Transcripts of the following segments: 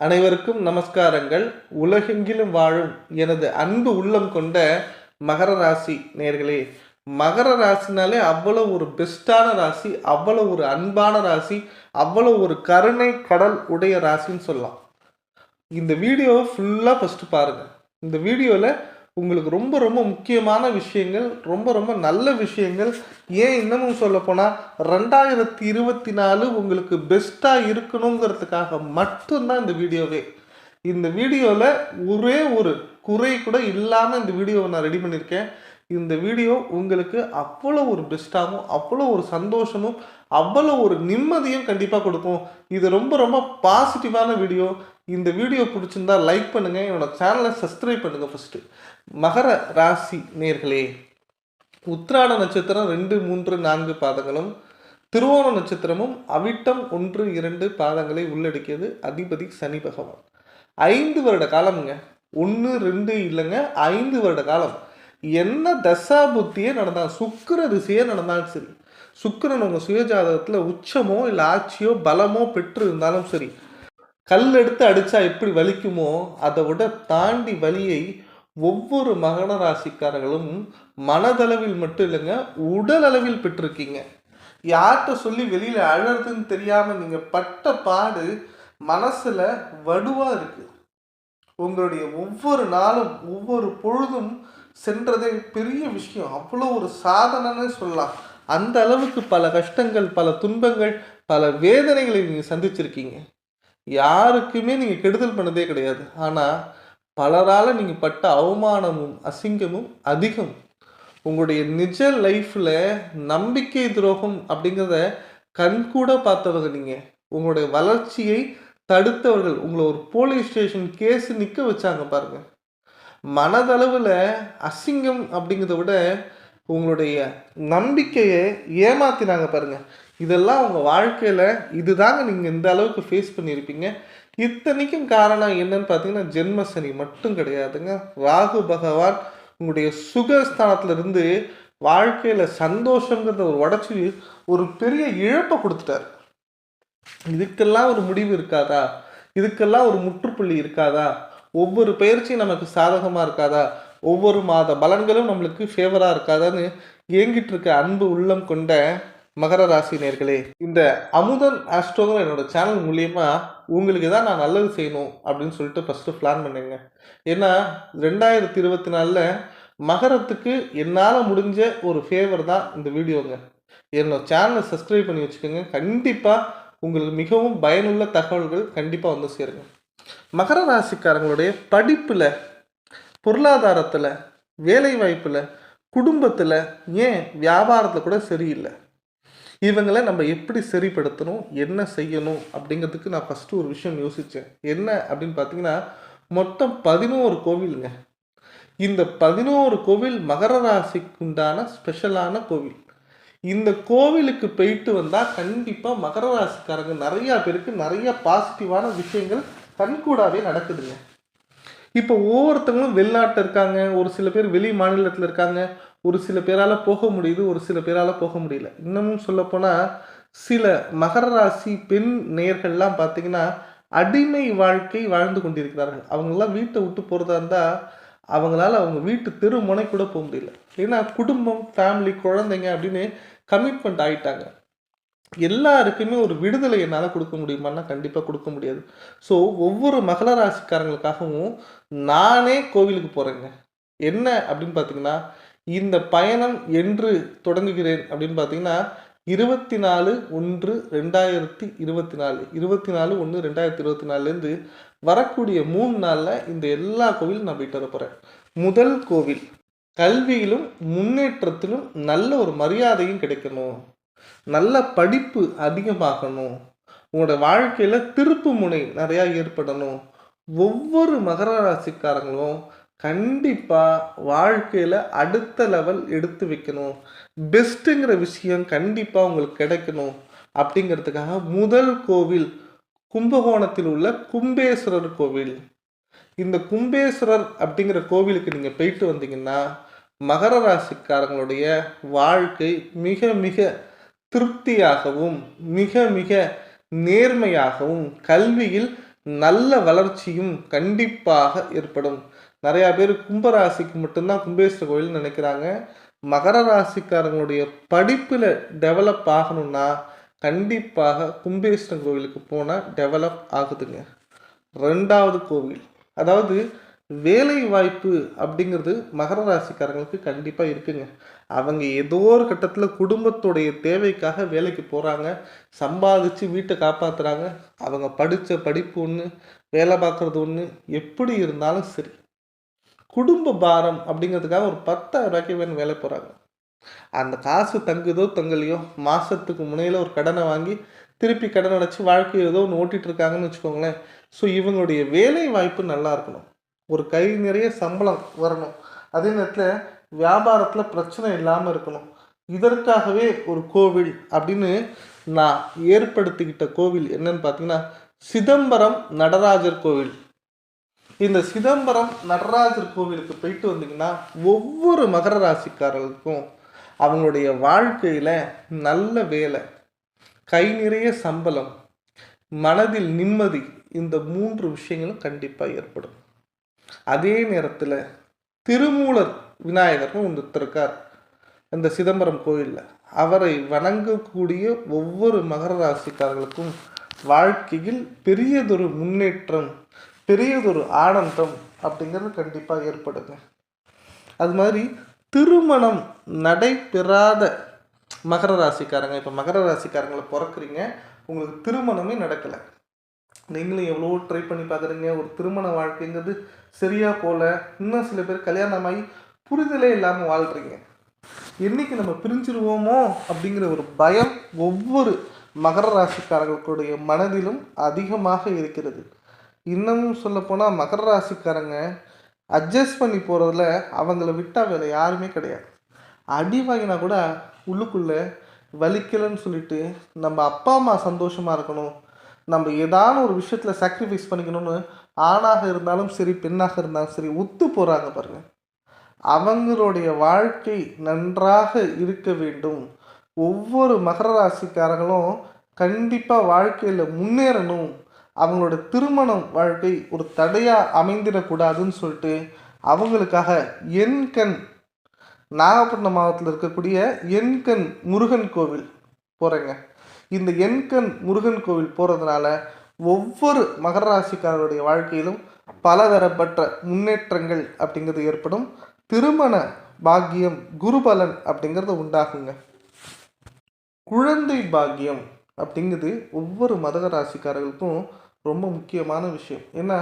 அனைவருக்கும் நமஸ்காரங்கள். உலகெங்கிலும் வாழும் எனது அன்பு உள்ளம் கொண்ட மகர ராசி நேர்களே மகர ராசினாலே அவ்வளோ ஒரு பெஸ்ட்டான ராசி அவ்வளோ ஒரு அன்பான ராசி அவ்வளோ ஒரு கருணை கடல் உடைய ராசின்னு சொல்லலாம். இந்த வீடியோவை ஃபுல்லாக ஃபஸ்ட்டு பாருங்கள் இந்த வீடியோவில் உங்களுக்கு ரொம்ப ரொம்ப முக்கியமான விஷயங்கள் ரொம்ப ரொம்ப நல்ல விஷயங்கள். ஏன் இன்னமும் சொல்லப்போனால் ரெண்டாயிரத்தி இருபத்தி நாலு உங்களுக்கு பெஸ்ட்டாக இருக்கணுங்கிறதுக்காக மட்டும்தான் இந்த வீடியோவே. இந்த வீடியோவில் ஒரே ஒரு குறை கூட இல்லாமல் இந்த வீடியோவை நான் ரெடி பண்ணியிருக்கேன் இந்த வீடியோ உங்களுக்கு அவ்வளோ ஒரு பெஸ்ட்டாகவும் அவ்வளோ ஒரு சந்தோஷமும் அவ்வளோ ஒரு நிம்மதியும் கண்டிப்பாக கொடுக்கும். இது ரொம்ப ரொம்ப பாசிட்டிவான வீடியோ. இந்த வீடியோ பிடிச்சிருந்தா லைக் பண்ணுங்கள் என்னோடய சேனலை சப்ஸ்கிரைப் பண்ணுங்கள் ஃபஸ்ட்டு மகர ராசி நேர்களே உத்திராட நட்சத்திரம் ரெண்டு மூன்று நான்கு பாதங்களும் திருவோண நட்சத்திரமும் அவிட்டம் ஒன்று இரண்டு பாதங்களை உள்ளடக்கியது அதிபதி சனி பகவான். ஐந்து வருட காலம்ங்க. ஒன்று ரெண்டு இல்லைங்க ஐந்து வருட காலம். என்ன தசா புத்தியே நடந்தாலும் சுக்கர திசையே நடந்தாலும் சரி. சுக்கரன் உங்கள் சுயஜாதகத்தில் உச்சமோ இல்லை ஆட்சியோ பலமோ பெற்று இருந்தாலும் சரி கல் எடுத்து அடித்தா எப்படி வலிக்குமோ அதை விட தாண்டி வலியை ஒவ்வொரு மகன ராசிக்காரர்களும் மனதளவில் மட்டும் இல்லைங்க உடல் அளவில் பெற்றிருக்கீங்க. யார்கிட்ட சொல்லி வெளியில் அழறதுன்னு தெரியாமல் நீங்கள் பட்ட பாடு மனசில் வடுவாக இருக்குது உங்களுடைய ஒவ்வொரு நாளும் ஒவ்வொரு பொழுதும் சென்றதே பெரிய விஷயம். அவ்வளோ ஒரு சாதனைன்னு சொல்லலாம். அந்த அளவுக்கு பல கஷ்டங்கள் பல துன்பங்கள் பல வேதனைகளை நீங்கள் சந்திச்சிருக்கீங்க. யாருக்குமே நீங்கள் கெடுதல் பண்ணதே கிடையாது. ஆனால் பலரால் நீங்கள் பட்ட அவமானமும் அசிங்கமும் அதிகம். உங்களுடைய நிஜ லைஃப்பில் நம்பிக்கை துரோகம் அப்படிங்கிறத கண்கூட பார்த்தவங்க நீங்கள் உங்களுடைய வளர்ச்சியை தடுத்தவர்கள். உங்களை ஒரு போலீஸ் ஸ்டேஷன் கேஸ் நிற்க வச்சாங்க பாருங்க. மனதளவில் அசிங்கம் அப்படிங்கிறத விட உங்களுடைய நம்பிக்கையை ஏமாத்தினாங்க பாருங்கள் இதெல்லாம் உங்கள் வாழ்க்கையில் இதுதாங்க நீங்கள் இந்த அளவுக்கு ஃபேஸ் பண்ணியிருப்பீங்க. இத்தனைக்கும் காரணம் என்னன்னு பார்த்தீங்கன்னா ஜென்மசனி மட்டும் கிடையாதுங்க. ராகு பகவான் உங்களுடைய சுகஸ்தானத்துல இருந்து வாழ்க்கையில் சந்தோஷங்கிறத ஒரு உடச்சி ஒரு பெரிய இழப்பை கொடுத்துட்டார். இதுக்கெல்லாம் ஒரு முடிவு இருக்காதா? இதுக்கெல்லாம் ஒரு முற்றுப்புள்ளி இருக்காதா? ஒவ்வொரு பயிற்சியும் நமக்கு சாதகமாக இருக்காதா? ஒவ்வொரு மாத பலன்களும் நம்மளுக்கு ஃபேவராக இருக்காதான்னு ஏங்கிட்டு இருக்க அன்பு உள்ளம் கொண்ட மகர ராசி நேர்களே இந்த அமுதன் ஆஸ்ட்ரோங்கிற என்னோட சேனல் மூலியமாக உங்களுக்கு தான் நான் நல்லது செய்யணும் அப்படின்னு சொல்லிட்டு ஃபஸ்ட்டு பிளான் பண்ணேங்க. ஏன்னா ரெண்டாயிரத்தி இருபத்தி நாலில் மகரத்துக்கு என்னால் முடிஞ்ச ஒரு ஃபேவர் தான் இந்த வீடியோங்க. என்னோட சேனலை சப்ஸ்கிரைப் பண்ணி வச்சுக்கோங்க. கண்டிப்பாக உங்களுக்கு மிகவும் பயனுள்ள தகவல்கள் கண்டிப்பாக வந்து சேருங்க. மகர ராசிக்காரங்களுடைய படிப்பில் பொருளாதாரத்தில் வேலை வாய்ப்பில் குடும்பத்தில் ஏன் வியாபாரத்தில் கூட சரியில்லை? இவங்களை நம்ம எப்படி சரிப்படுத்தணும்? என்ன செய்யணும்? அப்படிங்கிறதுக்கு நான் ஃபஸ்ட்டு ஒரு விஷயம் யோசித்தேன் என்ன அப்படின்னு பார்த்தீங்கன்னா மொத்தம் பதினோரு கோவிலுங்க. இந்த பதினோரு கோவில் மகர ராசிக்கு உண்டான ஸ்பெஷலான கோவில். இந்த கோவிலுக்கு போயிட்டு வந்தால் கண்டிப்பாக மகர ராசிக்காரங்க நிறையா பேருக்கு நிறைய பாசிட்டிவான விஷயங்கள் கண்கூடாவே நடக்குதுங்க. இப்போ ஒவ்வொருத்தவங்களும் வெளிநாட்டில் இருக்காங்க ஒரு சில பேர் வெளி மாநிலத்தில் இருக்காங்க ஒரு சில பேரால் போக முடியுது ஒரு சில பேரால் போக முடியல. இன்னமும் சொல்லப்போனால் சில மகர ராசி பெண் நேர்கள்லாம் பார்த்தீங்கன்னா அடிமை வாழ்க்கை வாழ்ந்து கொண்டிருக்கிறார்கள். அவங்களாம் வீட்டை விட்டு போகிறதா இருந்தால் அவங்களால அவங்க வீட்டு தெரு முனை கூட போக முடியல. ஏன்னா குடும்பம் ஃபேமிலி குழந்தைங்க அப்படின்னு கமிட்மெண்ட் ஆகிட்டாங்க எல்லாருக்குமே ஒரு விடுதலை என்னால் கொடுக்க முடியுமான்னா கண்டிப்பாக கொடுக்க முடியாது. ஸோ ஒவ்வொரு மகள ராசிக்காரங்களுக்காகவும் நானே கோவிலுக்கு போகிறேங்க என்ன அப்படின்னு பார்த்தீங்கன்னா இந்த பயணம் என்று தொடங்குகிறேன் அப்படின்னு பார்த்தீங்கன்னா இருபத்தி நாலு ஒன்று ரெண்டாயிரத்தி இருபத்தி நாலு இருபத்தி நாலு ஒன்று ரெண்டாயிரத்தி இருபத்தி நாலுலேருந்து வரக்கூடிய மூணு நாளில் இந்த எல்லா கோவிலும் நான் போயிட்டு வர போகிறேன் முதல் கோவில் கல்வியிலும் முன்னேற்றத்திலும் நல்ல ஒரு மரியாதையும் கிடைக்கணும். நல்ல படிப்பு அதிகமாகணும். உங்களோட வாழ்க்கையில் திருப்பு முனை நிறையா ஏற்படணும். ஒவ்வொரு மகர ராசிக்காரங்களும் கண்டிப்பாக வாழ்க்கையில் அடுத்த லெவல் எடுத்து வைக்கணும். பெஸ்ட்டுங்கிற விஷயம் கண்டிப்பாக உங்களுக்கு கிடைக்கணும். அப்படிங்கிறதுக்காக முதல் கோவில் கும்பகோணத்தில் உள்ள கும்பேஸ்வரர் கோவில். இந்த கும்பேஸ்வரர் அப்படிங்கிற கோவிலுக்கு நீங்கள் போயிட்டு வந்தீங்கன்னா மகர ராசிக்காரங்களுடைய வாழ்க்கை மிக மிக திருப்தியாகவும் மிக மிக நேர்மையாகவும் கல்வியில் நல்ல வளர்ச்சியும் கண்டிப்பாக ஏற்படும். நிறையா பேர் கும்பராசிக்கு மட்டும்தான் கும்பேஸ்வரர் கோயில் நினைக்கிறாங்க. மகர ராசிக்காரங்களுடைய படிப்பில் டெவலப் ஆகணும்னா கண்டிப்பாக கும்பேஸ்வரன் கோவிலுக்கு போனால் டெவலப் ஆகுதுங்க. ரெண்டாவது கோவில். அதாவது வேலை வாய்ப்பு அப்படிங்கிறது மகர ராசிக்காரங்களுக்கு கண்டிப்பாக இருக்குங்க. அவங்க ஏதோ ஒரு கட்டத்தில் குடும்பத்துடைய தேவைக்காக வேலைக்கு போகிறாங்க சம்பாதிச்சு வீட்டை காப்பாற்றுறாங்க அவங்க படித்த படிப்பு ஒன்று வேலை பார்க்குறது ஒன்று எப்படி இருந்தாலும் சரி. குடும்ப பாரம் அப்படிங்கிறதுக்காக ஒரு பத்தாயிரம் ரூபாய்க்கு வேணும் வேலை போகிறாங்க அந்த காசு தங்குதோ தங்கலையோ மாதத்துக்கு முனையில் ஒரு கடனை வாங்கி திருப்பி கடன் அடைச்சி வாழ்க்கை ஏதோ ஒன்று ஓட்டிகிட்டு இருக்காங்கன்னு வச்சுக்கோங்களேன். ஸோ இவங்களுடைய வேலை வாய்ப்பு நல்லா இருக்கணும். ஒரு கை நிறைய சம்பளம் வரணும். அதே நேரத்தில் வியாபாரத்தில் பிரச்சனை இல்லாமல் இருக்கணும். இதற்காகவே ஒரு கோவில் அப்படின்னு நான் ஏற்படுத்திக்கிட்ட கோவில் என்னன்னு பார்த்தீங்கன்னா சிதம்பரம் நடராஜர் கோவில். இந்த சிதம்பரம் நடராஜர் கோவிலுக்கு போயிட்டு வந்தீங்கன்னா ஒவ்வொரு மகர ராசிக்காரர்களுக்கும் அவங்களுடைய வாழ்க்கையில் நல்ல வேலை கை நிறைய சம்பளம் மனதில் நிம்மதி இந்த மூன்று விஷயங்களும் கண்டிப்பாக ஏற்படும். அதே நேரத்தில் திருமூலர் விநாயகர்னு ஒருத்தர் இந்த அந்த சிதம்பரம் கோயிலில். அவரை வணங்கக்கூடிய ஒவ்வொரு மகர ராசிக்காரர்களுக்கும் வாழ்க்கையில் பெரியதொரு முன்னேற்றம் பெரியதொரு ஆனந்தம் அப்படிங்கிறது கண்டிப்பாக ஏற்படுங்க. அது மாதிரி திருமணம் நடைபெறாத மகர ராசிக்காரங்க இப்போ மகர ராசிக்காரங்களை பிறக்குறீங்க உங்களுக்கு திருமணமே நடக்கலை. நீங்களும் எவ்வளோ ட்ரை பண்ணி பார்க்குறீங்க ஒரு திருமண வாழ்க்கைங்கிறது சரியாக போகல. இன்னும் சில பேர் கல்யாணமாகி புரிதலே இல்லாமல் வாழ்கிறீங்க என்னைக்கு நம்ம பிரிஞ்சிருவோமோ அப்படிங்கிற ஒரு பயம் ஒவ்வொரு மகர ராசிக்காரர்களுடைய மனதிலும் அதிகமாக இருக்கிறது. இன்னமும் சொல்லப்போனால் மகர ராசிக்காரங்க அட்ஜஸ்ட் பண்ணி போகிறதுல அவங்கள விட்டால் வேறு யாருமே கிடையாது. அடி வாங்கினா கூட உள்ளுக்குள்ளே வலிக்கலைன்னு சொல்லிட்டு நம்ம அப்பா அம்மா சந்தோஷமாக இருக்கணும். நம்ம ஏதான ஒரு விஷயத்தில் சாக்ரிஃபைஸ் பண்ணிக்கணும்னு ஆணாக இருந்தாலும் சரி பெண்ணாக இருந்தாலும் சரி ஒத்து போகிறாங்க பாருங்கள் அவங்களுடைய வாழ்க்கை நன்றாக இருக்க வேண்டும். ஒவ்வொரு மகர ராசிக்காரர்களும் கண்டிப்பாக வாழ்க்கையில் முன்னேறணும். அவங்களோட திருமணம் வாழ்க்கை ஒரு தடையாக அமைந்திடக்கூடாதுன்னு சொல்லிட்டு அவங்களுக்காக எண்கண் நாகப்பட்டினம் மாவட்டத்தில் இருக்கக்கூடிய எண்கண் முருகன் கோவில் போகிறேங்க இந்த எண்கண் முருகன் கோவில் போகிறதுனால ஒவ்வொரு மகர ராசிக்காரருடைய வாழ்க்கையிலும் பலதரப்பட்ட முன்னேற்றங்கள் அப்படிங்கிறது ஏற்படும். திருமண பாக்கியம் குருபலன் அப்படிங்கிறது உண்டாகுங்க குழந்தை பாக்கியம் அப்படிங்கிறது ஒவ்வொரு மதக ராசிக்காரர்களுக்கும் ரொம்ப முக்கியமான விஷயம். ஏன்னா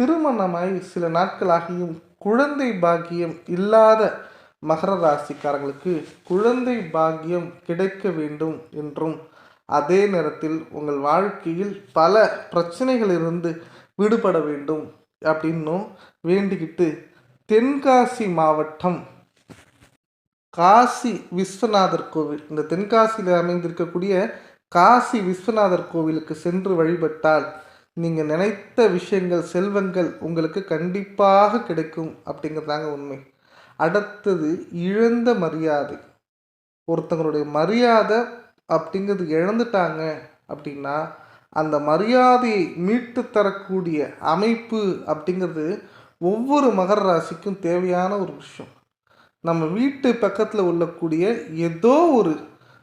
திருமணமாய் சில நாட்களாகியும் குழந்தை பாக்கியம் இல்லாத மகர ராசிக்காரங்களுக்கு குழந்தை பாக்கியம் கிடைக்க வேண்டும் என்றும் அதே நேரத்தில் உங்கள் வாழ்க்கையில் பல பிரச்சனைகளிலிருந்து விடுபட வேண்டும் அப்படின்னும் வேண்டிக்கிட்டு தென்காசி மாவட்டம் காசி விஸ்வநாதர் கோவில். இந்த தென்காசியில் அமைந்திருக்கக்கூடிய காசி விஸ்வநாதர் கோவிலுக்கு சென்று வழிபட்டால் நீங்கள் நினைத்த விஷயங்கள் செல்வங்கள் உங்களுக்கு கண்டிப்பாக கிடைக்கும் அப்படிங்கிறதாங்க உண்மை. அடுத்தது இழந்த மரியாதை. ஒருத்தங்களுடைய மரியாதை அப்படிங்கிறது இழந்துட்டாங்க அப்படின்னா அந்த மரியாதையை மீட்டு தரக்கூடிய அமைப்பு அப்படிங்கிறது ஒவ்வொரு மகர ராசிக்கும் தேவையான ஒரு விஷயம். நம்ம வீட்டு பக்கத்தில் உள்ளக்கூடிய ஏதோ ஒரு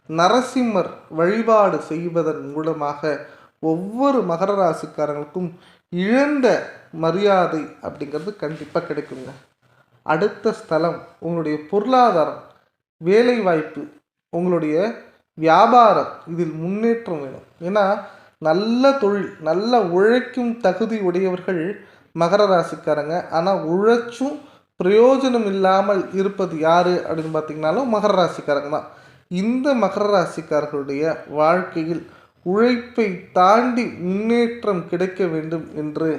நரசிம்மர் வழிபாடு செய்வதன் மூலமாக ஒவ்வொரு மகர ராசிக்காரங்களுக்கும் இழந்த மரியாதை அப்படிங்கிறது கண்டிப்பாக கிடைக்குங்க. அடுத்த ஸ்தலம் உங்களுடைய பொருளாதாரம் வேலை வாய்ப்பு உங்களுடைய வியாபாரம் இதில் முன்னேற்றம் வேணும். ஏன்னா நல்ல தொழில் நல்ல உழைக்கும் தகுதி உடையவர்கள் மகர ராசிக்காரங்க. ஆனால் உழைச்சும் பிரயோஜனம் இல்லாமல் இருப்பது யார் அப்படின்னு பார்த்தீங்கனாலும் மகர ராசிக்காரங்க தான். இந்த மகர ராசிக்காரர்களுடைய வாழ்க்கையில் உழைப்பை தாண்டி முன்னேற்றம் கிடைக்க வேண்டும் என்று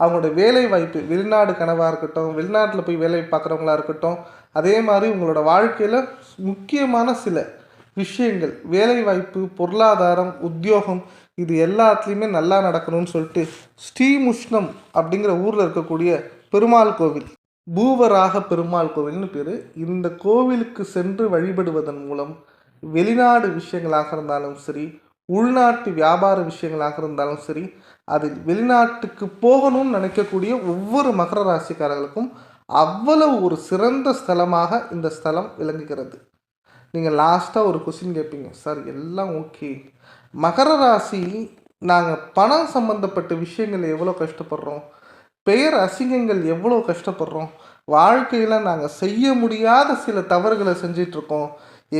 அவங்களோட வேலை வாய்ப்பு வெளிநாடு கனவாக இருக்கட்டும் வெளிநாட்டில் போய் வேலை பார்க்குறவங்களா இருக்கட்டும் அதே மாதிரி உங்களோட வாழ்க்கையில் முக்கியமான சில விஷயங்கள் வேலை வாய்ப்பு பொருளாதாரம் உத்தியோகம் இது எல்லாத்துலேயுமே நல்லா நடக்கணும்னு சொல்லிட்டு ஸ்ரீமுஷ்ணம் அப்படிங்கிற ஊரில் இருக்கக்கூடிய பெருமாள் கோவில் பூவராக பெருமாள் கோவில்னு பேர். இந்த கோவிலுக்கு சென்று வழிபடுவதன் மூலம் வெளிநாடு விஷயங்களாக இருந்தாலும் சரி உள்நாட்டு வியாபார விஷயங்களாக இருந்தாலும் சரி அது வெளிநாட்டுக்கு போகணும்னு நினைக்கக்கூடிய ஒவ்வொரு மகர ராசிக்காரர்களுக்கும் அவ்வளவு ஒரு சிறந்த ஸ்தலமாக இந்த ஸ்தலம் விளங்குகிறது. நீங்கள் லாஸ்ட்டாக ஒரு கொஸ்டின் கேட்பீங்க சார் எல்லாம் ஓகே மகர ராசி நாங்கள் பணம் சம்மந்தப்பட்ட விஷயங்கள் எவ்வளோ கஷ்டப்படுறோம்? பெயர் அசிங்கங்கள் எவ்வளோ கஷ்டப்படுறோம்? வாழ்க்கையில் நாங்கள் செய்ய முடியாத சில தவறுகளை செஞ்சிட்ருக்கோம்.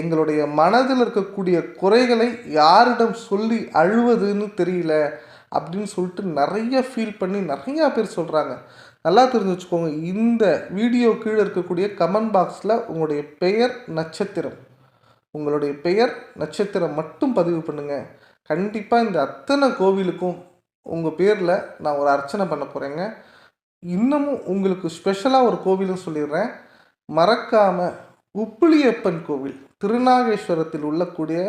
எங்களுடைய மனதில் இருக்கக்கூடிய குறைகளை யாரிடம் சொல்லி அழுவதுன்னு தெரியல அப்படின்னு சொல்லிட்டு நிறைய ஃபீல் பண்ணி நிறையா பேர் சொல்கிறாங்க நல்லா தெரிஞ்சு வச்சுக்கோங்க இந்த வீடியோ கீழே இருக்கக்கூடிய கமெண்ட் பாக்ஸில் உங்களுடைய பெயர் நட்சத்திரம். உங்களுடைய பெயர் நட்சத்திரம் மட்டும் பதிவு பண்ணுங்கள் கண்டிப்பாக இந்த அத்தனை கோவிலுக்கும் உங்கள் பேரில் நான் ஒரு அர்ச்சனை பண்ண போகிறேங்க இன்னமும் உங்களுக்கு ஸ்பெஷலாக ஒரு கோவிலும் சொல்லிடுறேன். மறக்காமல் உப்பிலியப்பன் கோவில் திருநாகேஸ்வரத்தில் உள்ளக்கூடிய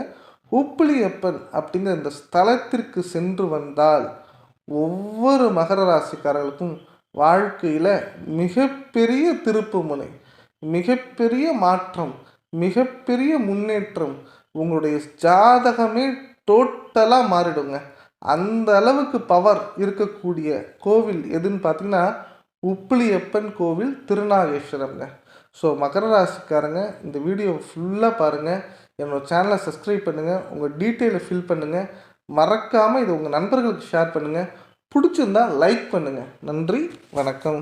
உப்பிலியப்பன் அப்படிங்கிற இந்த ஸ்தலத்திற்கு சென்று வந்தால் ஒவ்வொரு மகர ராசிக்காரர்களுக்கும் வாழ்க்கையில் மிகப்பெரிய திருப்புமுனை மிகப்பெரிய மாற்றம் மிகப்பெரிய முன்னேற்றம் உங்களுடைய ஜாதகமே டோட்டலாக மாறிடுங்க. அந்த அளவுக்கு பவர் இருக்கக்கூடிய கோவில் எதுன்னு பார்த்தீங்கன்னா உப்பிலியப்பன் கோவில் திருநாகேஸ்வரம்ங்க. ஸோ மகர ராசிக்காரங்க இந்த வீடியோ ஃபுல்லாக பாருங்கள் என்னோடய சேனலை சப்ஸ்கிரைப் பண்ணுங்கள் உங்கள் டீட்டெயிலை ஃபில் பண்ணுங்கள் மறக்காமல் இதை உங்கள் நண்பர்களுக்கு ஷேர் பண்ணுங்கள் பிடிச்சிருந்தா லைக் பண்ணுங்கள் நன்றி வணக்கம்.